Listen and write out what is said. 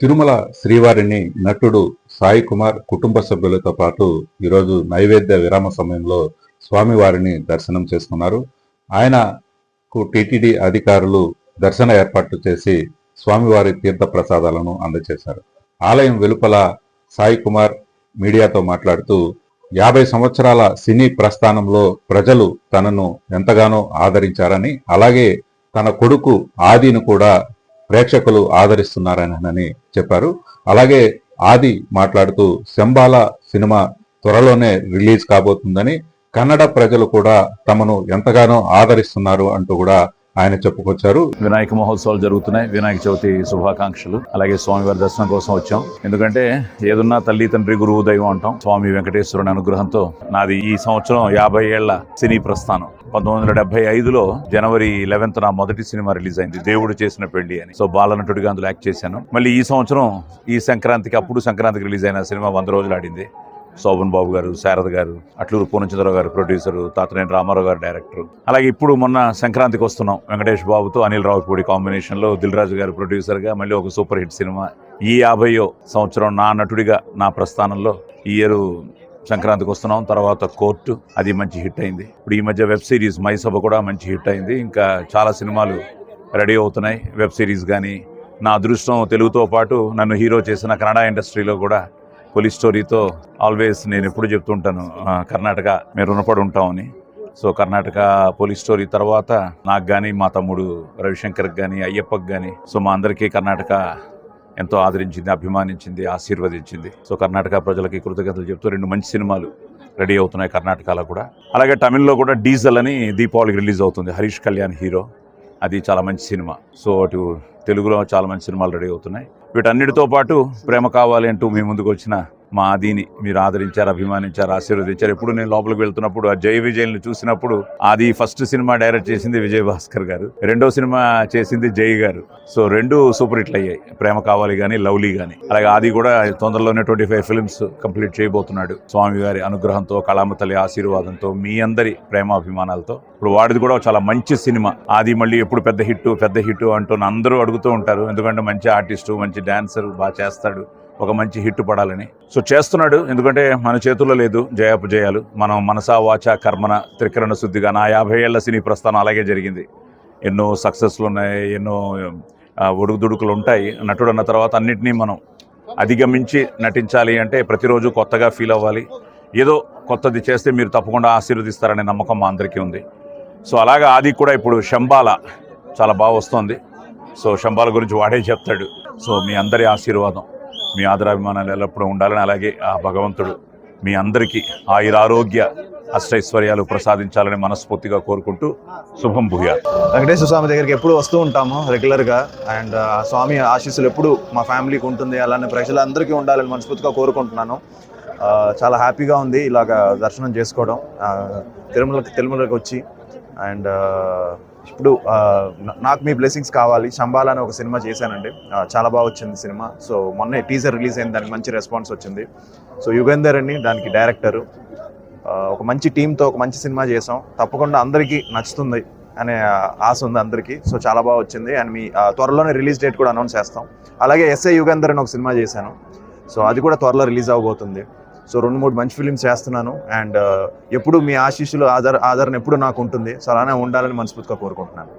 తిరుమల శ్రీవారిని నటుడు సాయి కుమార్ కుటుంబ సభ్యులతో పాటు ఈరోజు నైవేద్య విరామ సమయంలో స్వామివారిని దర్శనం చేసుకున్నారు. ఆయనకు టిటిడి అధికారులు దర్శన ఏర్పాట్లు చేసి స్వామివారి తీర్థ ప్రసాదాలను అందజేశారు. ఆలయం వెలుపల సాయి కుమార్ మీడియాతో మాట్లాడుతూ యాభై సంవత్సరాల సినీ ప్రస్థానంలో ప్రజలు తనను ఎంతగానో ఆదరించారని అలాగే తన కొడుకు ఆదిను కూడా ప్రేక్షకులు ఆదరిస్తున్నారని చెప్పారు. అలాగే ఆది మాట్లాడుతూ శంబాల సినిమా త్వరలోనే రిలీజ్ కాబోతుందని కన్నడ ప్రజలు కూడా తమను ఎంతగానో ఆదరిస్తున్నారు అంటూ కూడా ఆయన చెప్పుకొచ్చారు. వినాయక మహోత్సవాలు జరుగుతున్నాయి. వినాయక చవితి శుభాకాంక్షలు. అలాగే స్వామివారి దర్శనం కోసం వచ్చాం. ఎందుకంటే ఏదున్నా తల్లి తండ్రి గురువు దైవం అంటాం. స్వామి వెంకటేశ్వరుని అనుగ్రహంతో నాది ఈ సంవత్సరం యాభై ఏళ్ళ సినీ ప్రస్థానం. పంతొమ్మిది వందల డెబ్బై ఐదులో జనవరి లెవెన్త్ నా మొదటి సినిమా రిలీజ్ అయింది. దేవుడు చేసిన పెళ్ళి అని. సో బాలనటుడిగా అందులో యాక్ట్ చేశాను. మళ్ళీ ఈ సంవత్సరం ఈ సంక్రాంతికి అప్పుడు సంక్రాంతికి రిలీజ్ అయిన సినిమా వంద రోజులు ఆడింది. శోభన్ బాబు గారు శారద గారు అట్లూరు పూర్ణచంద్రరావు గారు ప్రొడ్యూసర్ తాతనేని రామారావు గారు డైరెక్టర్ అలాగే ఇప్పుడు మొన్న సంక్రాంతికి వస్తున్నాం వెంకటేష్ బాబుతో అనిల్ రావుపూడి కాంబినేషన్లో దిల్ రాజు గారు ప్రొడ్యూసర్గా మళ్ళీ ఒక సూపర్ హిట్ సినిమా. ఈ యాభయో సంవత్సరం నా నటుడిగా నా ప్రస్థానంలో ఈ ఇయర్ సంక్రాంతికి వస్తున్నాం తర్వాత కోర్టు అది మంచి హిట్ అయింది. ఇప్పుడు ఈ మధ్య వెబ్ సిరీస్ మైసభ కూడా మంచి హిట్ అయింది. ఇంకా చాలా సినిమాలు రెడీ అవుతున్నాయి వెబ్ సిరీస్ కానీ నా అదృష్టం తెలుగుతో పాటు నన్ను హీరో చేసిన కన్నడ ఇండస్ట్రీలో కూడా పోలీస్ స్టోరీతో ఆల్వేస్ నేను ఎప్పుడు చెప్తుంటాను కర్ణాటక మేము రుణపడి ఉంటామని సో కర్ణాటక పోలీస్ స్టోరీ తర్వాత నాకు కానీ మా తమ్ముడు రవిశంకర్కి కానీ అయ్యప్పకి కానీ సో మా అందరికీ కర్ణాటక ఎంతో ఆదరించింది అభిమానించింది ఆశీర్వదించింది. సో కర్ణాటక ప్రజలకి కృతజ్ఞతలు చెప్తూ రెండు మంచి సినిమాలు రెడీ అవుతున్నాయి కర్ణాటకలో కూడా. అలాగే తమిళ్ళో కూడా డీజల్ అని దీపావళికి రిలీజ్ అవుతుంది హరీష్ కళ్యాణ్ హీరో. అది చాలా మంచి సినిమా. సో అటు తెలుగులో చాలా మంచి సినిమాలు రెడీ అవుతున్నాయి. వీటన్నిటితో పాటు ప్రేమ కావాలి అంటూ మీ ముందుకు వచ్చిన మా ఆదిని మీరు ఆదరించారు అభిమానించారు ఆశీర్వదించారు. ఎప్పుడు నేను లోపలికి వెళ్తున్నప్పుడు ఆ జై విజయ్ని చూసినప్పుడు ఆది ఫస్ట్ సినిమా డైరెక్ట్ చేసింది విజయ్ భాస్కర్ గారు. రెండో సినిమా చేసింది జై గారు. సో రెండు సూపర్ హిట్లు అయ్యాయి. ప్రేమ కావాలి కానీ లవ్లీ కానీ అలాగే ఆది కూడా తొందరలోనే ట్వంటీ ఫైవ్ ఫిల్మ్స్ కంప్లీట్ చేయబోతున్నాడు. స్వామి గారి అనుగ్రహంతో కళామ తల్లి ఆశీర్వాదంతో మీ అందరి ప్రేమాభిమానాలతో ఇప్పుడు వాడిది కూడా చాలా మంచి సినిమా. ఆది మళ్ళీ ఎప్పుడు పెద్ద హిట్ పెద్ద హిట్ అంటూ అందరూ అడుగుతూ ఉంటారు. ఎందుకంటే మంచి ఆర్టిస్టు మంచి డాన్సర్ బాగా చేస్తాడు. ఒక మంచి హిట్ పడాలని. సో చేస్తున్నాడు ఎందుకంటే మన చేతుల్లో లేదు జయాపజయాలు మనం మనసా వాచ కర్మన త్రికరణ శుద్ధిగా నా యాభై ఏళ్ళ సినీ ప్రస్థానం అలాగే జరిగింది. ఎన్నో సక్సెస్లు ఉన్నాయి ఎన్నో ఒడుగుదుడుకులు ఉంటాయి. నటుడు అన్న తర్వాత అన్నిటినీ మనం అధిగమించి నటించాలి అంటే ప్రతిరోజు కొత్తగా ఫీల్ అవ్వాలి. ఏదో కొత్తది చేస్తే మీరు తప్పకుండా ఆశీర్వదిస్తారనే నమ్మకం మా అందరికీ ఉంది. సో అలాగే ఆది కూడా ఇప్పుడు శంబాల చాలా బాగా వస్తుంది. సో శంబాల గురించి వాడే చెప్తాడు. సో మీ అందరి ఆశీర్వాదం. మీ ఆదరాభిమానాలు ఎల్లప్పుడూ ఉండాలని అలాగే ఆ భగవంతుడు మీ అందరికీ ఆయురారోగ్య అష్టైశ్వర్యాలు ప్రసాదించాలని మనస్ఫూర్తిగా కోరుకుంటూ శుభం భూయాత్ వెంకటేశ్వర స్వామి దగ్గరికి ఎప్పుడు వస్తూ ఉంటాము రెగ్యులర్గా. అండ్ ఆ స్వామి ఆశీస్సులు ఎప్పుడు మా ఫ్యామిలీకి ఉంటుంది. అలానే ప్రజలందరికీ ఉండాలని మనస్ఫూర్తిగా కోరుకుంటున్నాను. చాలా హ్యాపీగా ఉంది ఇలాగ దర్శనం చేసుకోవడం. తిరుమల తిరుమలకి వచ్చి అండ్ ఇప్పుడు నాకు మీ బ్లెస్సింగ్స్ కావాలి. శంబాల అని ఒక సినిమా చేశానండి. చాలా బాగా వచ్చింది సినిమా. సో మొన్నే టీజర్ రిలీజ్ అయింది. దానికి మంచి రెస్పాన్స్ వచ్చింది. సో యుగేందర్ అని దానికి డైరెక్టరు ఒక మంచి టీంతో ఒక మంచి సినిమా చేసాం తప్పకుండా అందరికీ నచ్చుతుంది అనే ఆశ ఉంది అందరికీ. సో చాలా బాగా వచ్చింది. అండ్ మీ త్వరలోనే రిలీజ్ డేట్ కూడా అనౌన్స్ చేస్తాం. అలాగే ఎస్ఐ యుగంధర్ అని ఒక సినిమా చేశాను. సో అది కూడా త్వరలో రిలీజ్ అవబోతుంది సో రెండు మూడు మంచి ఫిలిమ్స్ చేస్తున్నాను. అండ్ uh, ఎప్పుడు మీ ఆశీస్సులు ఆధార ఆదరణ ఎప్పుడు నాకు ఉంటుంది. సో అలానే ఉండాలని మనస్ఫూర్తిగా కోరుకుంటున్నాను.